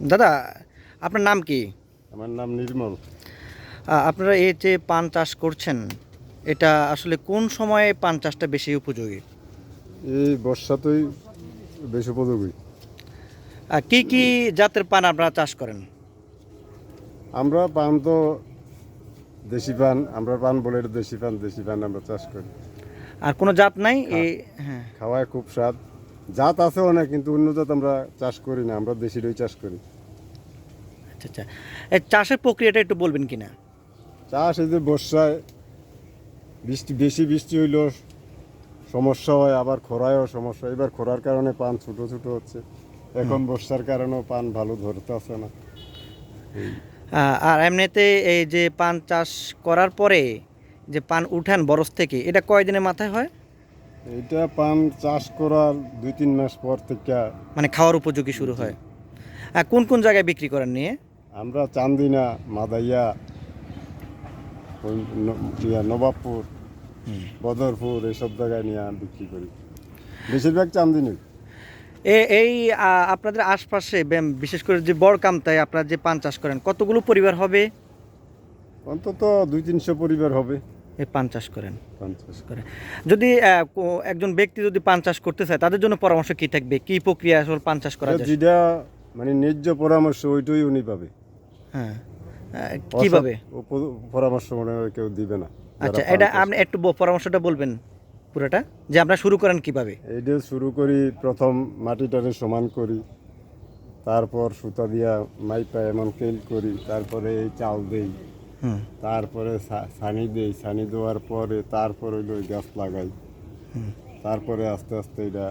দাদা আপনার নাম কি? আমার নাম নির্মল। আপনারা এই যে পান চাষ করছেন এটা আসলে কোন সময়ে পান চাষটা বেশি উপযোগী? এই বর্ষাতেই বেশি উপযোগী। আর কি কি জাতের পান আপনারা চাষ করেন? আমরা পান তো দেশি পান আমরা পান বলে দেশি পান দেশি পান আমরা চাষ করি। আর কোনো জাত নাই? এই হ্যাঁ। খাওয়ায় খুব স্বাদ। জাত আছে অনেক কিন্তু অন্য জাত আমরা চাষ করি না আমরা দেশিরই চাষ করি। আচ্ছা আচ্ছা। এই চাষের প্রক্রিয়াটা একটু বলবেন কি না চাষ এই যে বর্ষায় বৃষ্টি বেশি বৃষ্টি হইলেও সমস্যা হয় আবার খরায়ও সমস্যা। এবার খরার কারণে পান ছোট ছোট হচ্ছে। এখন বর্ষার কারণেও পান ভালো ধরতে আসে না। আর এমনিতে এই যে পান চাষ করার পরে যে পান উঠান বরস থেকে এটা কয়দিনের মাথায় হয়? এইটা পান চাষ করার দুই তিন মাস পর থেকে মানে খাওয়ার উপযোগী শুরু হয়। আর কোন কোন জায়গায় বিক্রি করেন নিয়ে? আমরা চান্দিনা মাদাইয়া ইয়া নবাবপুর বদরপুর এইসব জায়গায় নিয়ে বিক্রি করি। বেশিরভাগ চান্দিনী। এই আপনাদের আশপাশে বিশেষ করে যে বড় কামতায় আপনারা যে পান চাষ করেন কতগুলো পরিবার হবে? অন্তত দুই তিনশো পরিবার হবে। এই পান চাষ করেন। পান চাষ করেন যদি একজন ব্যক্তি যদি পান চাষ করতে চায় তাদের জন্য পরামর্শ কি থাকবে? কি প্রক্রিয়া আসলে পান চাষ করা যায়? যেটা মানে ন্যায্য পরামর্শ ওইটাই উনি পাবে। হ্যাঁ। আহ, কীভাবে? পরামর্শ মনে হয় কেউ দিবে না। আচ্ছা এটা আপনি একটু পরামর্শটা বলবেন পুরোটা যে আপনারা শুরু করেন কীভাবে? এইটা শুরু করি প্রথম মাটিটারে সমান করি তারপর সুতা দিয়া মাইপা এমন কেল করি তারপরে এই চাল দেই তারপরে সানি দেই সানি দেওয়ার পরে তারপরে ওই গাছ লাগাই তারপরে আস্তে আস্তে এটা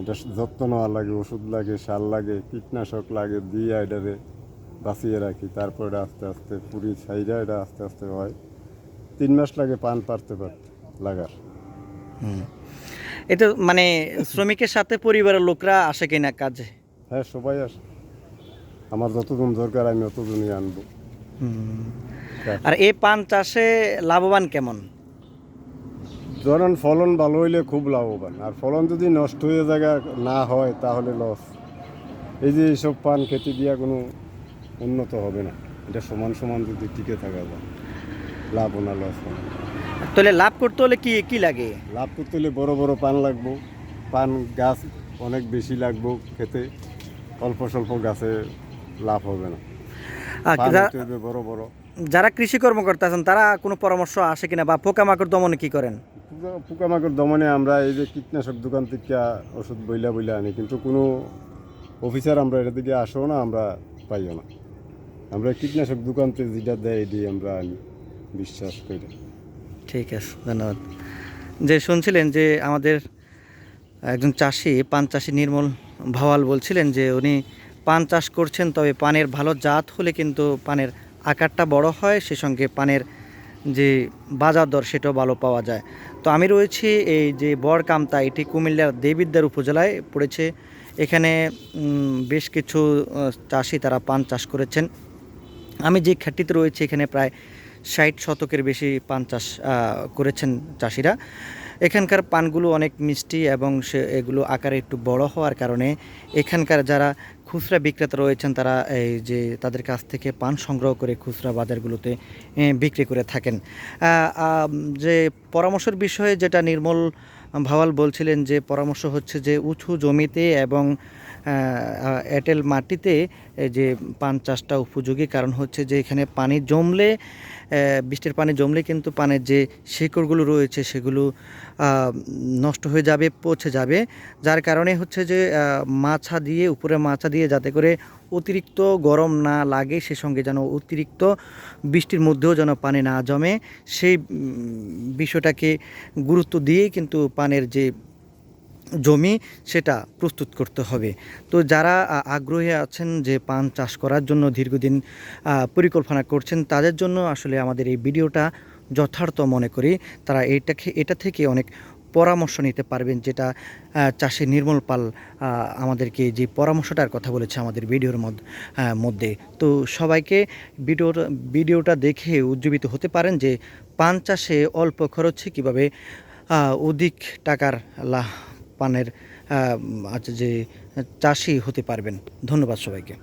এটা যত্ন নেওয়া লাগে ওষুধ লাগে সার লাগে কীটনাশক লাগে দিয়ে এটারে বাঁচিয়ে রাখি তারপরে এটা আস্তে আস্তে পুরি ছাইরা এটা আস্তে আস্তে হয়। তিন মাস লাগে পান পারতে পারতে লাগার। এটা মানে শ্রমিকের সাথে পরিবারের লোকরা আসে কিনা কাজে? হ্যাঁ সবাই আসে। আমার যতজন দরকার আমি অতদিনই আনব। আর এই পান চাষে লাভবান কেমন? ধরেন ফলন ভালো হইলে খুব লাভবান আর ফলন যদি নষ্ট হয়ে জায়গা না হয় তাহলে লস এই যে এইসব পান খেতে দিয়া কোনো উন্নত হবে না। এটা সমান সমান যদি টিকে থাকা যায়। লাভ না লস তাহলে লাভ করতে হলে কি কি লাগে? লাভ করতে হলে বড় বড় পান লাগবো। পান গাছ অনেক বেশি লাগবো খেতে। অল্প স্বল্প গাছে লাভ হবে না। হবে বড় বড়। যারা কৃষি কর্মকর্তা আছেন তারা কোনো পরামর্শ আসে কিনা বা পোকামাকড় দমনে কি করেন? পোকা- পোকামাকড় দমনে আমরা এই যে কীটনাশক দোকান থেকে ওষুধ বইলা বইলা আনি কিন্তু কোনো অফিসার আমরা এটা দিকে আসেও না আমরা পাইও না। আমরা কীটনাশক দোকান থেকে যেটা দেয় এটি আমরা আনি, বিশ্বাস করি। ঠিক আছে, ধন্যবাদ। যে শুনছিলেন যে আমাদের একজন চাষি, পান চাষি নির্মল ভাওয়াল বলছিলেন যে উনি পান চাষ করছেন, তবে পানের ভালো জাত হলে কিন্তু পানের আকারটা বড় হয়, সে সঙ্গে পানের যে বাজার দর সেটাও ভালো পাওয়া যায়। তো আমি রয়েছি এই যে বড়কামতা, এটি কুমিল্লার দেবিদ্যার উপজেলায় পড়েছে। এখানে বেশ কিছু চাষি তারা পান চাষ করেছেন। আমি যে খাটটিতে রয়েছে, এখানে প্রায় ষাট শতকের বেশি পান চাষ করেছেন চাষিরা। এখানকার পানগুলো অনেক মিষ্টি এবং সে এগুলো আকারে একটু বড় হওয়ার কারণে এখানকার যারা খুচরা বিক্রেতা রয়েছেন, তারা এই যে তাদের কাছ থেকে পান সংগ্রহ করে খুচরা বাজারগুলোতে বিক্রি করে থাকেন। যে পরামর্শের বিষয়ে যেটা নির্মল ভাওয়াল বলছিলেন যে, পরামর্শ হচ্ছে যে, উঁচু জমিতে এবং এঁটেল মাটিতে যে পান চাষটা উপযোগী, কারণ হচ্ছে যে এখানে পানি জমলে বৃষ্টির পানি জমলে কিন্তু পানের যে শিকড়গুলো রয়েছে সেগুলো নষ্ট হয়ে যাবে, পচে যাবে। যার কারণে হচ্ছে যে মাছা দিয়ে উপরে মাছা দিয়ে যাতে করে অতিরিক্ত গরম না লাগে, সে সঙ্গে যেন অতিরিক্ত বৃষ্টির মধ্যেও যেন পানি না জমে, সেই বিষয়টাকে গুরুত্ব দিয়েই কিন্তু পানের যে জমি সেটা প্রস্তুত করতে হবে। তো যারা আগ্রহী আছেন যে পান চাষ করার জন্য দীর্ঘদিন পরিকল্পনা করছেন, তাদের জন্য আসলে আমাদের এই ভিডিওটা যথার্থ মনে করি। তারা এইটাকে এটা থেকে অনেক পরামর্শ নিতে পারবেন যেটা চাষি নির্মল পাল আমাদেরকে যে পরামর্শটার কথা বলেছে আমাদের ভিডিওর মধ্য- মধ্যে। তো সবাইকে ভিডিওর, ভিডিওটা দেখে উজ্জীবিত হতে পারেন যে পান চাষে অল্প খরচে কীভাবে অধিক টাকার লাভ পানের আচ্ছা যে চাষি হতে পারবেন। ধন্যবাদ সবাইকে।